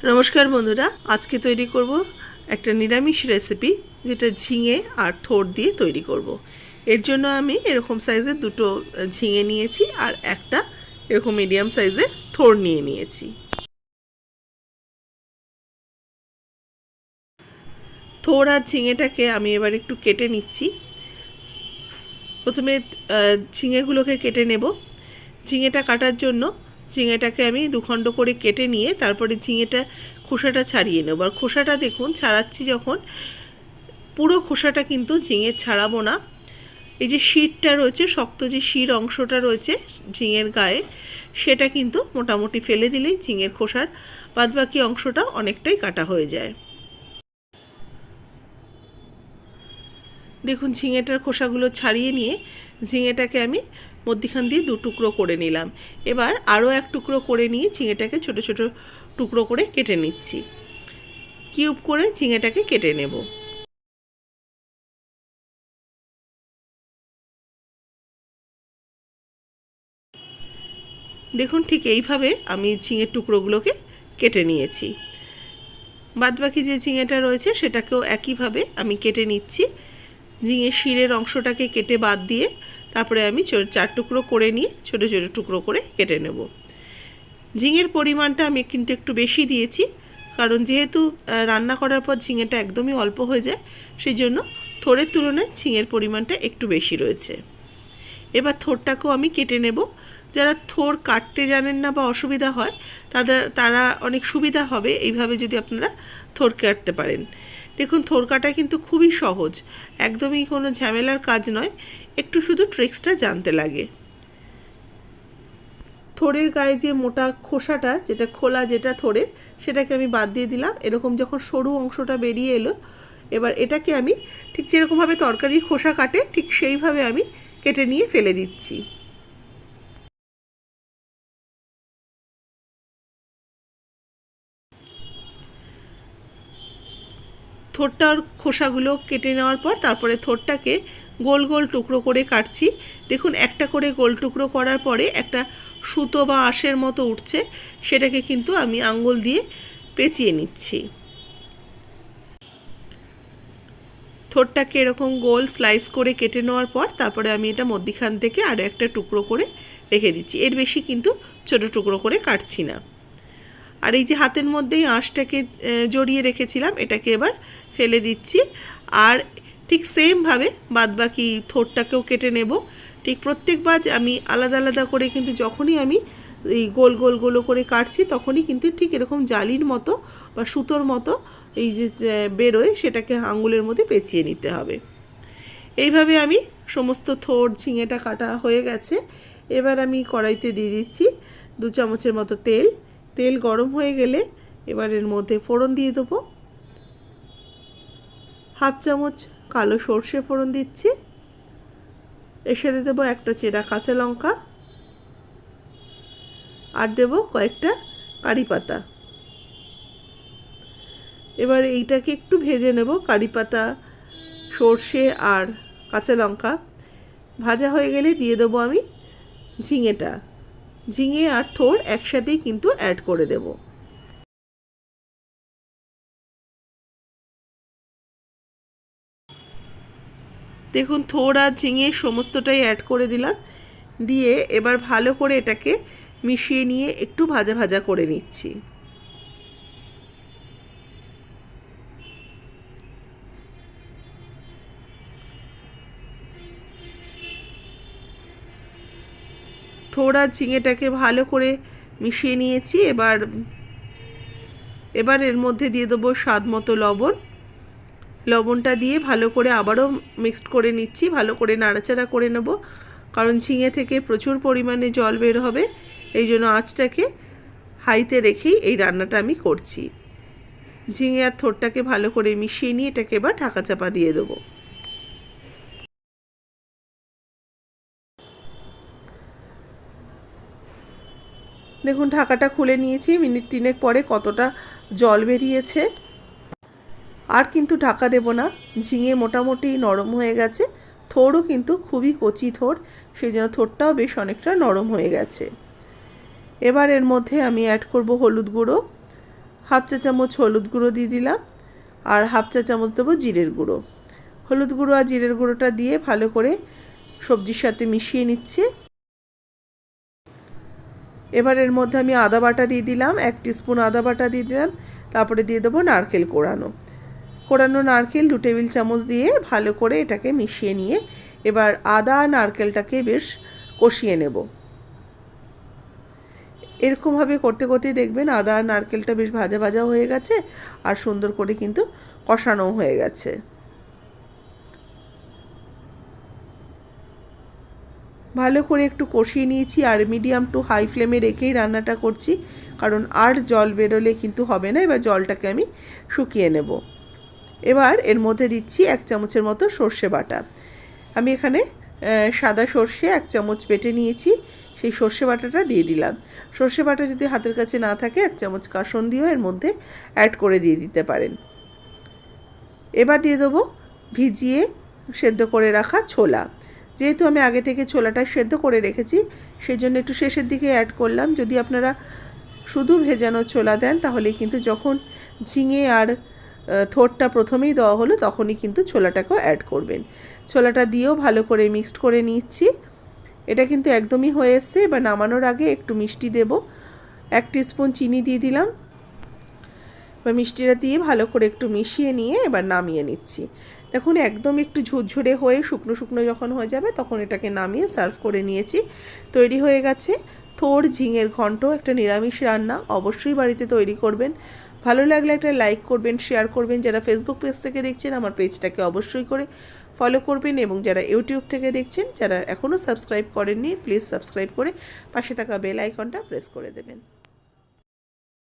নমস্কার বন্ধুরা, আজকে তৈরি করব একটা নিরামিষ রেসিপি যেটা ঝিঙে আর থোর দিয়ে তৈরি করব। এর জন্য আমি এরকম সাইজের দুটো ঝিঙে নিয়েছি আর একটা এরকম মিডিয়াম সাইজের থোর নিয়ে নিয়েছি। থোর আর ঝিঙেটাকে আমি এবার একটু কেটে নিচ্ছি। প্রথমে ঝিঙেগুলোকে কেটে নেব। ঝিঙেটা কাটার জন্য ঝিঙেটাকে আমি দুখণ্ড করে কেটে নিয়ে তারপরে ঝিঙেটা খোসাটা ছাড়িয়ে নেব। আর খোসাটা দেখুন, ছাড়াচ্ছি যখন, পুরো খোসাটা কিন্তু ঝিঙে ছাড়াবো না। এই যে শিরটা রয়েছে, শক্ত যে শির অংশটা রয়েছে ঝিঙের গায়ে, সেটা কিন্তু মোটামুটি ফেলে দিলেই ঝিঙের খোসার বাদবাকি অংশটা অনেকটাই কাটা হয়ে যায়। দেখুন, ঝিঙেটার খোসাগুলো ছাড়িয়ে নিয়ে ঝিঙেটাকে আমি মধ্যিখান দিয়ে দু টুকরো করে নিলাম। এবার আরও এক টুকরো করে নিয়ে ঝিঙেটাকে ছোট ছোট টুকরো করে কেটে নিচ্ছি। কিউব করে ঝিঙেটাকে কেটে নেব। দেখুন ঠিক এইভাবে আমি ঝিঙের টুকরোগুলোকে কেটে নিয়েছি। বাদবাকি যে ঝিঙেটা রয়েছে সেটাকেও একইভাবে আমি কেটে নিচ্ছি। ঝিঙে শিরের অংশটাকে কেটে বাদ দিয়ে তারপরে আমি চার টুকরো করে নিয়ে ছোটো ছোটো টুকরো করে কেটে নেব। ঝিঙের পরিমাণটা আমি কিন্তু একটু বেশি দিয়েছি, কারণ যেহেতু রান্না করার পর ঝিঙেটা একদমই অল্প হয়ে যায় সেই জন্য থোড়ের তুলনায় ঝিঙের পরিমাণটা একটু বেশি রয়েছে। এবার থোরটাকেও আমি কেটে নেব। যারা থোর কাটতে জানেন না বা অসুবিধা হয়, তাদের, তারা অনেক সুবিধা হবে, এইভাবে যদি আপনারা থোর কাটতে পারেন। দেখুন থোর কাটা কিন্তু খুবই সহজ, একদমই কোনো ঝামেলার কাজ নয়। একটু শুধু ট্রিক্সটা জানতে লাগে। থোড়ের গায়ে যে মোটা খোসাটা, যেটা খোলা যেটা থোড়ের সেটাকে আমি বাদ দিয়ে দিলাম। এরকম যখন সরু অংশটা বেরিয়ে এলো, এবার এটাকে আমি ঠিক যেরকমভাবে তরকারির খোসা কাটে, ঠিক সেইভাবে আমি কেটে নিয়ে ফেলে দিচ্ছি। থোরটার খোসাগুলো কেটে নেওয়ার পর, তারপরে থোরটাকে গোল গোল টুকরো করে কাটছি। দেখুন, একটা করে গোল টুকরো করার পরে একটা সুতো বা আঁশের মতো উঠছে, সেটাকে কিন্তু আমি আঙ্গুল দিয়ে পেঁচিয়ে নিচ্ছি। থোরটাকে এরকম গোল স্লাইস করে কেটে নেওয়ার পর তারপরে আমি এটা মধ্যিখান থেকে আরও একটা টুকরো করে রেখে দিচ্ছি। এর বেশি কিন্তু ছোট টুকরো করে কাটছি না। আর এই যে হাতের মধ্যেই আঁশটাকে জড়িয়ে রেখেছিলাম, এটাকে এবার ফেলে দিচ্ছি। আর ঠিক সেমভাবে বাদবাকি থোরটাকেও কেটে নেব। ঠিক প্রত্যেকবার আমি আলাদা আলাদা করে কিন্তু যখনই আমি এই গোল গোল গোল করে কাটছি, তখনই কিন্তু ঠিক এরকম জালির মতো বা সুতোর মতো এই যে বেরোয় সেটাকে আঙুলের মধ্যে পেঁচিয়ে নিতে হবে। এইভাবে আমি সমস্ত থোর ঝিঙেটা কাটা হয়ে গেছে। এবার আমি কড়াইতে দিয়ে দিচ্ছি দু চামচের মতো তেল। তেল গরম হয়ে গেলে এবার এর মধ্যে ফোড়ন দিয়ে দেবো। হাফ চামচ কালো সর্ষে ফোড়ন দিচ্ছি। এর সাথে দেবো একটা চেরা কাঁচা লঙ্কা। আর দেবো কয়েকটা কারি পাতা। এবার এইটাকে একটু ভেজে নেব, কারি পাতা, সর্ষে আর কাঁচা লঙ্কা। ভাজা হয়ে গেলে দিয়ে দেবো আমি ঝিঙেটা। ঝিঙে আর থোর একসাথেই কিন্তু অ্যাড করে দেব। দেখুন আর ঝিঙে সমস্তটাই অ্যাড করে দিলাম। দিয়ে এবার ভালো করে এটাকে মিশিয়ে নিয়ে একটু ভাজা ভাজা করে নিচ্ছি। থোড়া ঝিঙেটাকে ভালো করে মিশিয়ে নিয়েছি। এবার এবার এর মধ্যে দিয়ে দেবো স্বাদ মতো লবণ। লবণটা দিয়ে ভালো করে আবারও মিক্সড করে নিচ্ছি, ভালো করে নাড়াচাড়া করে নেব। কারণ ঝিঙে থেকে প্রচুর পরিমাণে জল বের হবে, এই জন্য আঁচটাকে হাইতে রেখেই এই রান্নাটা আমি করছি। ঝিঙে আর থোরটাকে ভালো করে মিশিয়ে নিয়ে এটাকে এবার ঢাকা চাপা দিয়ে দেবো। দেখুন, ঢাকাটা খুলে নিয়েছি, মিনিট তিনেক পরে কতটা জল বেরিয়েছে। আর কিন্তু ঢাকা দেব না। ঝিঙে মোটামুটি নরম হয়ে গেছে। থোড়ও কিন্তু খুবই কচি থোর সেই জন্য থোরটাও বেশ অনেকটা নরম হয়ে গেছে। এবার এর মধ্যে আমি অ্যাড করব হলুদ গুঁড়ো। হাফ চা চামচ হলুদ গুঁড়ো দিয়ে দিলাম, আর হাফ চা চামচ দেবো জিরের গুঁড়ো। হলুদ গুঁড়ো আর জিরের গুঁড়োটা দিয়ে ভালো করে সবজির সাথে মিশিয়ে নিচ্ছি। এবার এর মধ্যে আমি আদা বাটা দিয়ে দিলাম, এক স্পুন আদা বাটা দিয়ে দিলাম, তারপরে দিয়ে দেবো নারকেল কোড়ানো কোড়ানো নারকেল দু টেবিল চামচ দিয়ে ভালো করে এটাকে মিশিয়ে নিয়ে এবার আদা নারকেলটাকে বেশ কষিয়ে নেব। এরকমভাবে করতে করতে দেখবেন আদা আর নারকেলটা বেশ ভাজা ভাজা হয়ে গেছে আর সুন্দর করে কিন্তু কষানো হয়ে গেছে। ভালো করে একটু কষিয়ে নিয়েছি আর মিডিয়াম টু হাই ফ্লেমে রেখেই রান্নাটা করছি, কারণ আর জল বেরোলে কিন্তু হবে না, এবার জলটাকে আমি শুকিয়ে নেব। এবার এর মধ্যে দিচ্ছি এক চামচের মতো সর্ষে বাটা। আমি এখানে সাদা সর্ষে এক চামচ পেটে নিয়েছি, সেই সর্ষে বাটাটা দিয়ে দিলাম। সর্ষে বাটা যদি হাতের কাছে না থাকে, এক চামচ কাসন দিয়েও এর মধ্যে অ্যাড করে দিয়ে দিতে পারেন। এবার দিয়ে দেবো ভিজিয়ে সেদ্ধ করে রাখা ছোলা। যেহেতু আমি আগে থেকে ছোলাটা সেদ্ধ করে রেখেছি সেই জন্য একটু শেষের দিকে অ্যাড করলাম। যদি আপনারা শুধু ভেজানো ছোলা দেন, তাহলে কিন্তু যখন ঝিঙে আর থোরটা প্রথমেই দেওয়া হলো, তখনই কিন্তু ছোলাটাকেও অ্যাড করবেন। ছোলাটা দিয়েও ভালো করে মিক্সড করে নিচ্ছি। এটা কিন্তু একদমই হয়ে এসছে, এবার নামানোর আগে একটু মিষ্টি দেব। এক স্পুন চিনি দিয়ে দিলাম। এবার মিষ্টিটা দিয়ে ভালো করে একটু মিশিয়ে নিয়ে এবার নামিয়ে নিচ্ছি। দেখুন, একদম একটু ঝুরঝুরে হয়ে শুকনো শুকনো যখন হয়ে যাবে, তখন এটাকে নামিয়ে সার্ভ করে নিয়েছি। তৈরি হয়ে গেছে। থোর, ঝিঙের ঘন্ট, একটা নিরামিষ রান্না অবশ্যই বাড়িতে তৈরি করবেন। ভালো লাগলে একটা লাইক করবেন শেয়ার করবেন। যারা ফেসবুক পেজ থেকে দেখছেন, আমার পেজটাকে অবশ্যই করে ফলো করবেন এবং যারা ইউটিউব থেকে দেখছেন, যারা এখনও সাবস্ক্রাইব করেননি প্লিজ সাবস্ক্রাইব করে পাশে থাকা বেল আইকনটা প্রেস করে দেবেন।